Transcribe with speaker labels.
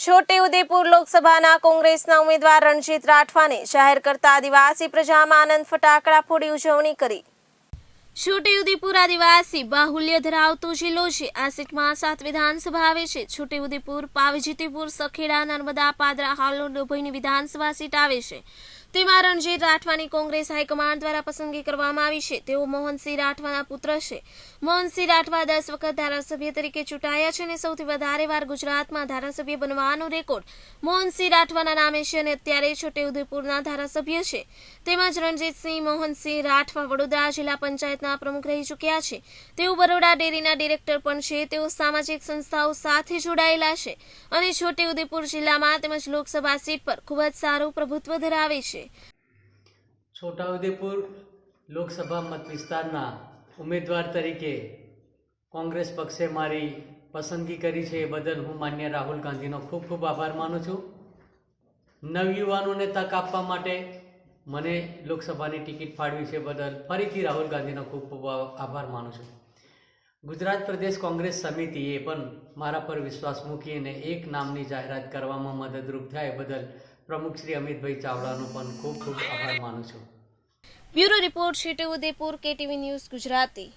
Speaker 1: છોટેઉદેપુર લોકસભાના કોંગ્રેસના ઉમેદવાર રણજીત રાઠવાને જાહેર કરતા આદિવાસી પ્રજામાં આનંદ ફટાકડા ફોડી ઉજવણી કરી. છોટેઉદેપુર આદિવાસી બાહુલ્ય ધરાવતો જિલ્લો છે. આ સીટમાં સાત વિધાનસભા આવે છે. છોટેઉદેપુર, પાવજીતીપુર, સખેડા, નર્મદા, પાદરા હાલોલ ડભોઈની વિધાનસભા સીટ આવે છે. તેમાં રણજીત રાઠવાની કોંગ્રેસ હાઈકમાન્ડ દ્વારા પસંદગી કરવામાં આવી છે. તેઓ મોહનસિંહ રાઠવાના પુત્ર છે. મોહનસિંહ રાઠવા દસ વખત ધારાસભ્ય તરીકે ચૂંટાયા છે અને સૌથી વધારે વાર ગુજરાતમાં ધારાસભ્ય બનવાનો રેકોર્ડ મોહનસિંહ રાઠવાના નામે છે અને અત્યારે છોટેઉદેપુરના ધારાસભ્ય છે. તેમજ રણજીતસિંહ, મોહનસિંહ રાઠવા વડોદરા જિલ્લા પંચાયતના પ્રમુખ રહી ચૂક્યા છે. તેઓ બરોડા ડેરીના ડિરેક્ટર પણ છે. તેઓ સામાજિક સંસ્થાઓ સાથે જોડાયેલા છે અને છોટેઉદેપુર જિલ્લામાં તેમજ લોકસભા સીટ પર ખૂબ જ સારું પ્રભુત્વ ધરાવે છે.
Speaker 2: છોટાઉદેપુર લોકસભા મત વિસ્તારના ઉમેદવાર તરીકે કોંગ્રેસ પક્ષે મારી પસંદગી કરી છે એ બદલ હું માન્ય રાહુલ ગાંધીનો ખૂબ ખૂબ આભાર માનું છું. નવયુવાનોને તક આપવા માટે મને લોકસભાની ટિકિટ ફાળવી છે બદલ ફરીથી રાહુલ ગાંધીનો ખૂબ ખૂબ આભાર માનું છું. ગુજરાત પ્રદેશ કોંગ્રેસ સમિતિએ પણ મારા પર વિશ્વાસ મૂકીને એક નામની જાહેરાત કરવામાં મદદરૂપ થાય બદલ પ્રમુખ શ્રી અમિતભાઈ ચાવડાનો પણ ખૂબ ખૂબ આભાર માનું છું.
Speaker 1: Bureau report Chhota Udaipur KTV news Gujarati.